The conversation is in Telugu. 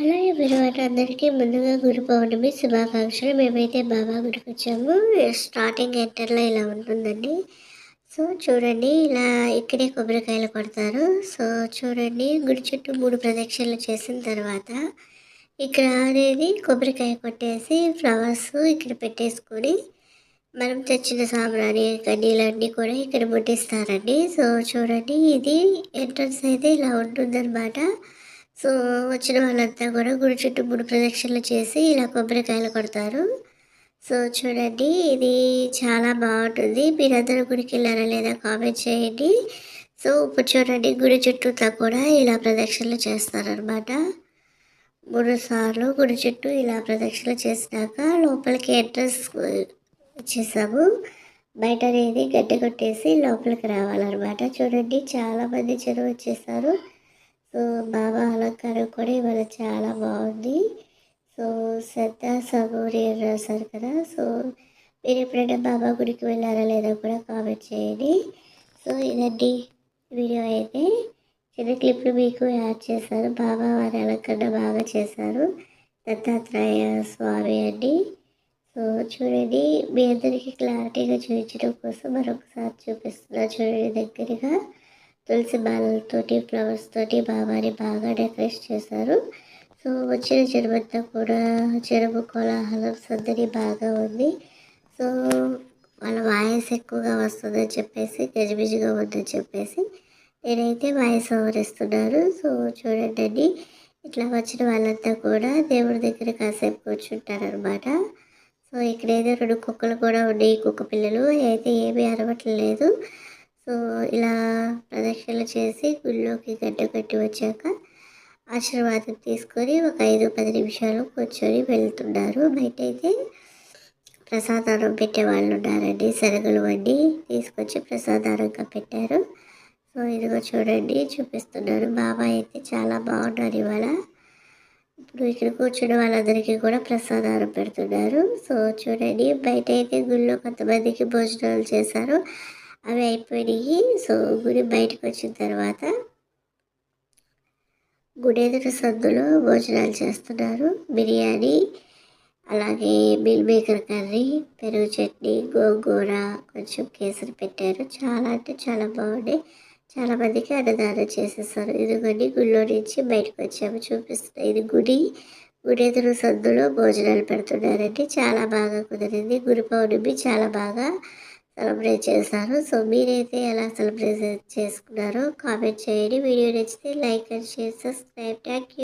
హలో ఎవరివన్ అందరికీ ముందుగా గురు పౌర్ణమి శుభాకాంక్షలు. మేమైతే బాబా గుడికి వచ్చాము. స్టార్టింగ్ ఎంటర్లో ఇలా ఉంటుందండి. సో చూడండి ఇలా ఇక్కడే కొబ్బరికాయలు కొడతారు. సో చూడండి గుడి చుట్టూ మూడు ప్రదక్షిణలు చేసిన తర్వాత ఇక్కడ అనేది కొబ్బరికాయ కొట్టేసి ఫ్లవర్స్ ఇక్కడ పెట్టేసుకొని మనం తెచ్చిన సాంబ్రాణి కన్నీలన్నీ కూడా ఇక్కడ ముట్టిస్తారండి. సో చూడండి ఇది ఎంట్రన్స్ అయితే ఇలా ఉంటుందన్నమాట. సో వచ్చిన వాళ్ళంతా కూడా గుడి చుట్టూ మూడు ప్రదక్షిణలు చేసి ఇలా కొబ్బరికాయలు కొడతారు. సో చూడండి ఇది చాలా బాగుంటుంది. మీరందరూ గుడికి వెళ్ళారా లేదా కామెంట్ చేయండి. సో ఇప్పుడు చూడండి గుడి చుట్టూతా కూడా ఇలా ప్రదక్షిణలు చేస్తారనమాట మూడు సార్లు గుడి చుట్టూ ఇలా ప్రదక్షిణలు చేసినాక లోపలికి ఎంట్రన్స్ వచ్చేసాము బయట అనేది గడ్డ కొట్టేసి లోపలికి రావాలన్నమాట. చూడండి చాలామంది జనం వచ్చేసారు. సో బాబా అలంకారం కూడా ఇవాళ చాలా బాగుంది. సో శ్రద్ధ సగోరి రాశారు కదా సో మీరు ఎప్పుడైనా బాబా గుడికి వెళ్ళారా లేదా కూడా కామెంట్ చేయండి. సో ఇదండి వీడియో అయితే. చిన్న క్లిప్లు మీకు యాడ్ చేశారు బాబా వారి అలంకరణ బాగా చేశారు. దత్తాత్రేయ స్వామి అండి. సో చూడండి మీ అందరికీ క్లారిటీగా చూపించడం కోసం మరొకసారి చూపిస్తున్నా చూడండి దగ్గరగా. తులసి బాలలతోటి ఫ్లవర్స్ తోటి బాబాని బాగా డెకరేట్ చేశారు. సో వచ్చిన చెరువంతా కూడా చెరువు కోలాహలం సందడి బాగా ఉంది. సో వాళ్ళ వాయిస్ ఎక్కువగా వస్తుందని చెప్పేసి గజిబిజిగా ఉందని చెప్పేసి నేనైతే వాయిస్ ఓవర్ ఇస్తున్నాను. సో చూడండి అండి. ఇట్లా వచ్చిన వాళ్ళంతా కూడా దేవుడి దగ్గర కాసేపు కూర్చుంటారనమాట సో ఇక్కడ ఏదో రెండు కుక్కలు కూడా ఉన్నాయి కుక్క పిల్లలు. అయితే ఏమీ అరవట్లేదు. సో ఇలా ప్రదక్షిణలు చేసి గుళ్ళోకి గడ్డ కట్టి వచ్చాక ఆశీర్వాదం తీసుకొని ఒక ఐదు పది నిమిషాలు కూర్చొని వెళ్తున్నారు బయట అయితే ప్రసాదానం పెట్టే వాళ్ళు ఉన్నారండి. శనగలు వండి తీసుకొచ్చి ప్రసాదానంగా పెట్టారు. సో ఇదిగో చూడండి చూపిస్తున్నారు బాబా అయితే చాలా బాగున్నారు ఇవాళ. ఇప్పుడు ఇక్కడ కూర్చున్న వాళ్ళందరికీ కూడా ప్రసాదాలు పెడుతున్నారు. సో చూడండి బయట అయితే గుళ్ళో కొంతమందికి భోజనాలు చేశారు. అవి అయిపోయినాయి సో గుడి బయటకు వచ్చిన తర్వాత గుడి సందులో భోజనాలు చేస్తున్నారు. బిర్యానీ అలాగే మిల్ మేకర్ కర్రీ పెరుగు చట్నీ గోంగూర కొంచెం కేసరి పెట్టారు. చాలా అంటే చాలా బాగున్నాయి చాలామందికి అన్నదానం చేసేసారు. ఇదిగోండి గుళ్ళో నుంచి బయటకు వచ్చాము. చూపిస్తున్నా ఇది గుడి. గుడి ఎదురు సందులో భోజనాలు పెడుతున్నారండి. చాలా బాగా కుదిరింది. గురి పౌర్ణమి చాలా బాగా సెలబ్రేట్ చేశారు. సో మీరైతే ఎలా సెలబ్రేట్ చేసుకున్నారో కామెంట్ చేయండి. వీడియో నచ్చితే like and share subscribe. Thank you